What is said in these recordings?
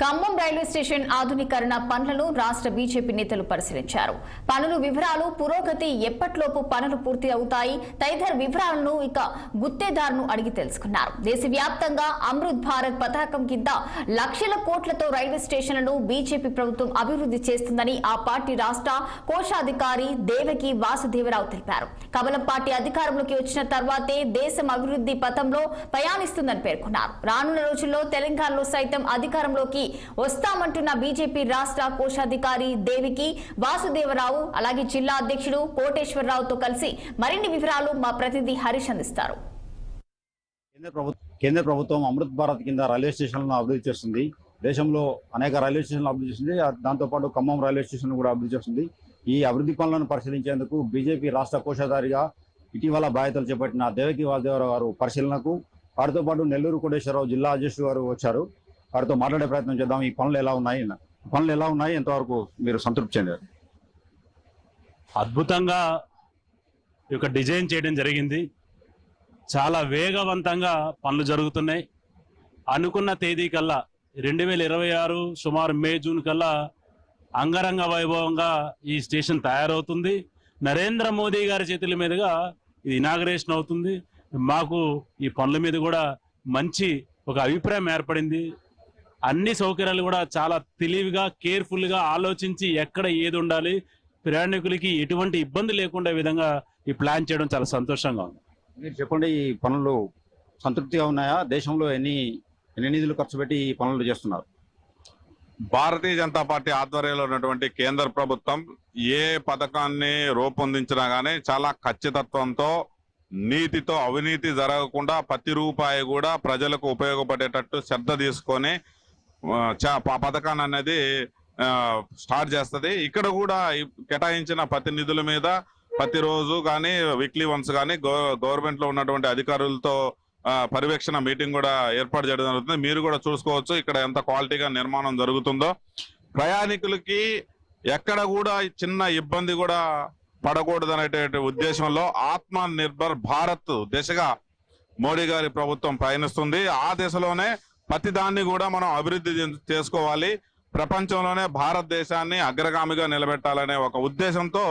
Khammam railway station ఆధునీకరణ పనులను రాష్ట్ర బీజేపీ నేతలు పరిశీలించారు. పనులు వివరాలు పురోగతి ఎప్పట్లోపు పనులు పూర్తి అవుతాయి తదితర వివరాలను ఇక గుత్తేదారును అడిగి తెలుసుకున్నారు. దేశవ్యాప్తంగా అమృత్ భారత్ పథకం కింద లక్షల కోట్లతో రైల్వే స్టేషన్లను బీజేపీ ప్రభుత్వం అభివృద్ధి చేస్తుందని ఆ పార్టీ రాష్ట్ర కోశాధికారి దేవకి వాసుదేవరావు తెలిపారు. కమలం పార్టీ అధికారంలోకి వచ్చిన తర్వాతే దేశం అభివృద్ధి పథంలో ప్రయాణిస్తుందని పేర్కొన్నారు. రానున్న రోజుల్లో తెలంగాణలో సైతం అధికారంలోకి వస్తామంటున్న బీజేపీ రాష్ట్ర కోశాధికారి దేవికి వాసుదేవరావు అలాగే జిల్లా అధ్యక్షుడు కోటేశ్వరరావుతో కలిసి మరిన్ని వివరాలు మా ప్రతినిధి హరీష్ అందిస్తారు. కేంద్ర ప్రభుత్వం కేంద్ర ప్రభుత్వం అమృత్ భారత్ కింద రైల్వే స్టేషన్లను అభివృద్ధి చేస్తుంది. దేశంలో అనేక రైల్వే స్టేషన్లు అభివృద్ధి చేస్తుంది. దాంతోపాటు ఖమ్మం రైల్వే స్టేషన్ కూడా అభివృద్ధి చేస్తుంది. ఈ అభివృద్ధి పనులను పరిశీలించేందుకు బీజేపీ రాష్ట్ర కోశాధారిగా ఇటీవల బాధ్యతలు చేపట్టిన దేవకి వాసుదేవరావు గారు పరిశీలనకు వారితో పాటు నెల్లూరు కోటేశ్వరరావు జిల్లా అధ్యక్షుడు గారు వచ్చారు. వారితో మాట్లాడే ప్రయత్నం చేద్దాం. ఈ పనులు ఎలా ఉన్నాయి? పనులు ఎలా ఉన్నాయి? ఎంతవరకు మీరు సంతృప్తి చెందారు? అద్భుతంగా ఈ యొక్క డిజైన్ చేయడం జరిగింది. చాలా వేగవంతంగా పనులు జరుగుతున్నాయి. అనుకున్న తేదీ కల్లా రెండు వేల ఇరవై ఆరు సుమారు మే జూన్ కల్లా అంగరంగ వైభవంగా ఈ స్టేషన్ తయారవుతుంది. నరేంద్ర మోదీ గారి చేతుల మీదుగా ఇది ఇనాగరేషన్ అవుతుంది. మాకు ఈ పనుల మీద కూడా మంచి ఒక అభిప్రాయం ఏర్పడింది. అన్ని సౌకర్యాలు కూడా చాలా తెలివిగా కేర్ఫుల్గా ఆలోచించి ఎక్కడ ఏది ఉండాలి ప్రయాణికులకి ఎటువంటి ఇబ్బంది లేకుండా విధంగా ఈ ప్లాన్ చేయడం చాలా సంతోషంగా ఉంది. మీరు చెప్పండి ఈ పనులు సంతృప్తిగా ఉన్నాయా? దేశంలో ఎన్ని ఎన్ని నిధులు ఖర్చు పెట్టి ఈ పనులు చేస్తున్నారు? భారతీయ జనతా పార్టీ ఆధ్వర్యంలో ఉన్నటువంటి కేంద్ర ప్రభుత్వం ఏ పథకాన్ని రూపొందించినా గానీ చాలా ఖచ్చితత్వంతో నీతితో అవినీతి జరగకుండా ప్రతి రూపాయి కూడా ప్రజలకు ఉపయోగపడేటట్టు శ్రద్ధ తీసుకొని పథకాన్ని అనేది స్టార్ట్ చేస్తుంది. ఇక్కడ కూడా కేటాయించిన ప్రతినిధుల మీద ప్రతిరోజు కానీ వీక్లీ వన్స్ కానీ గవర్నమెంట్లో ఉన్నటువంటి అధికారులతో ఆ, పర్యవేక్షణ మీటింగ్ కూడా ఏర్పాటు చేయడం జరుగుతుంది. మీరు కూడా చూసుకోవచ్చు ఇక్కడ ఎంత క్వాలిటీగా నిర్మాణం జరుగుతుందో. ప్రయాణికులకి ఎక్కడ కూడా చిన్న ఇబ్బంది కూడా పడకూడదు అనేటువంటి ఉద్దేశంలో ఆత్మ నిర్భర్ భారత్ దిశగా మోడీ గారి ప్రభుత్వం పయనిస్తుంది ఆ దిశలోనే ప్రతి దాన్ని కూడా మనం అభివృద్ధి చేసుకోవాలి. ప్రపంచంలోనే భారతదేశాన్ని అగ్రగామిగా నిలబెట్టాలనే ఒక ఉద్దేశంతో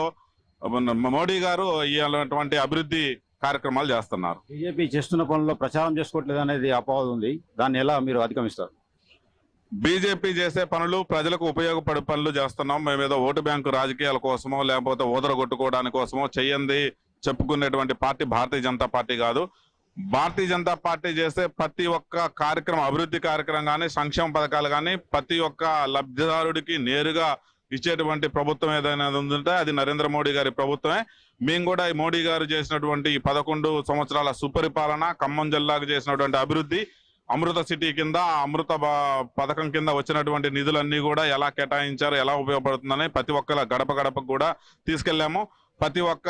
మోడీ గారు ఇలాంటి అభివృద్ధి కార్యక్రమాలు చేస్తున్నారు. బీజేపీ చేస్తున్న పనుల్లో ప్రచారం చేసుకోవట్లేదు అనేది అపవాదం ఉంది. దాన్ని ఎలా మీరు అధిగమిస్తారు? బీజేపీ చేసే పనులు ప్రజలకు ఉపయోగపడే పనులు చేస్తున్నాం. మేము ఏదో ఓటు బ్యాంకు రాజకీయాల కోసమో లేకపోతే ఊదరగొట్టుకోవడానికి కోసమో చెయ్యంది చెప్పుకునేటువంటి పార్టీ భారతీయ జనతా పార్టీ కాదు. భారతీయ జనతా పార్టీ చేసే ప్రతి ఒక్క కార్యక్రమం అభివృద్ధి కార్యక్రమం కానీ సంక్షేమ పథకాలు కానీ ప్రతి ఒక్క లబ్ధిదారుడికి నేరుగా ఇచ్చేటువంటి ప్రభుత్వం ఏదైనా ఉందంటే అది నరేంద్ర మోడీ గారి ప్రభుత్వమే. మేము కూడా ఈ మోడీ గారు చేసినటువంటి ఈ పదకొండు సంవత్సరాల సుపరిపాలన ఖమ్మం జిల్లాకు చేసినటువంటి అభివృద్ధి అమృత సిటీ కింద అమృత పథకం కింద వచ్చినటువంటి నిధులన్నీ కూడా ఎలా కేటాయించారు ఎలా ఉపయోగపడుతుందని ప్రతి ఒక్కల గడప గడపకు కూడా తీసుకెళ్ళాము ప్రతి ఒక్క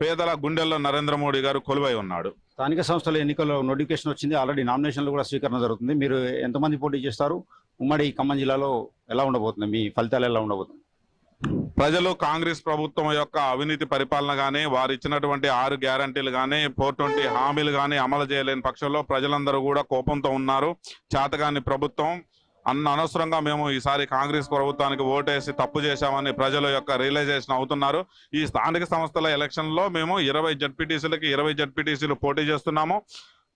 పేదల గుండెల్లో నరేంద్ర మోడీ గారు కొలువై ఉన్నాడు. స్థానిక సంస్థల ఎన్నికల్లో నోటిఫికేషన్ వచ్చింది. ఆల్రెడీ నామినేషన్లు కూడా స్వీకరణ జరుగుతుంది. మీరు ఎంతమంది పోటీ చేస్తారు? ఉమ్మడి ఖమ్మం జిల్లాలో ఎలా ఉండబోతుంది? మీ ఫలితాలు ఎలా ఉండబోతుంది? ప్రజలు కాంగ్రెస్ ప్రభుత్వం యొక్క అవినీతి పరిపాలన కానీ వారు ఇచ్చినటువంటి ఆరు గ్యారంటీలు కానీ ఫోర్ ట్వంటీ హామీలు కానీ అమలు చేయలేని పక్షంలో ప్రజలందరూ కూడా కోపంతో ఉన్నారు. చేతగాని ప్రభుత్వం అన్న అనవసరంగా మేము ఈసారి కాంగ్రెస్ ప్రభుత్వానికి ఓటేసి తప్పు చేశామని ప్రజల యొక్క రియలైజేషన్ అవుతున్నారు. ఈ స్థానిక సంస్థల ఎలక్షన్లో మేము ఇరవై జడ్పీటీసీలకి ఇరవై జడ్పీటీసీలు పోటీ చేస్తున్నాము.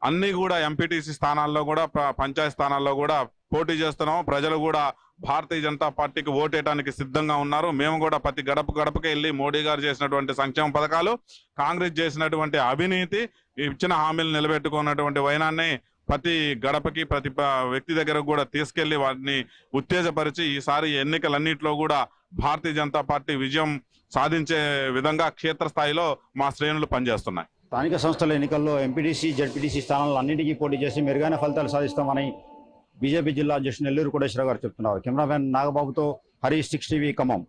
అన్ని కూడా ఎంపీటీసీ స్థానాల్లో కూడా పంచాయతీ స్థానాల్లో కూడా పోటీ చేస్తున్నాము. ప్రజలు కూడా భారతీయ జనతా పార్టీకి ఓటేయడానికి సిద్ధంగా ఉన్నారు. మేము కూడా ప్రతి గడప గడపకి వెళ్ళి మోడీ గారు చేసినటువంటి సంక్షేమ పథకాలు కాంగ్రెస్ చేసినటువంటి అవినీతి ఇచ్చిన హామీలు నిలబెట్టుకున్నటువంటి వైనాన్ని ప్రతి గడపకి ప్రతి వ్యక్తి దగ్గర కూడా తీసుకెళ్ళి వాటిని ఉత్తేజపరిచి ఈసారి ఎన్నికలన్నింటిలో కూడా భారతీయ జనతా పార్టీ విజయం సాధించే విధంగా క్షేత్రస్థాయిలో మా శ్రేణులు పనిచేస్తున్నాయి. స్థానిక సంస్థల ఎన్నికల్లో ఎంపీటీసీ జడ్పీటీసీ స్థానాలను అన్నింటికీ పోటీ చేసి మెరుగైన ఫలితాలు సాధిస్తామని బీజేపీ జిల్లా అధ్యక్షుడు నెల్లూరు కోటేశ్వర గారు చెప్తున్నారు. కెమెరామెన్ నాగబాబుతో హరీష్ సిక్స్ టీవీ ఖమ్మం.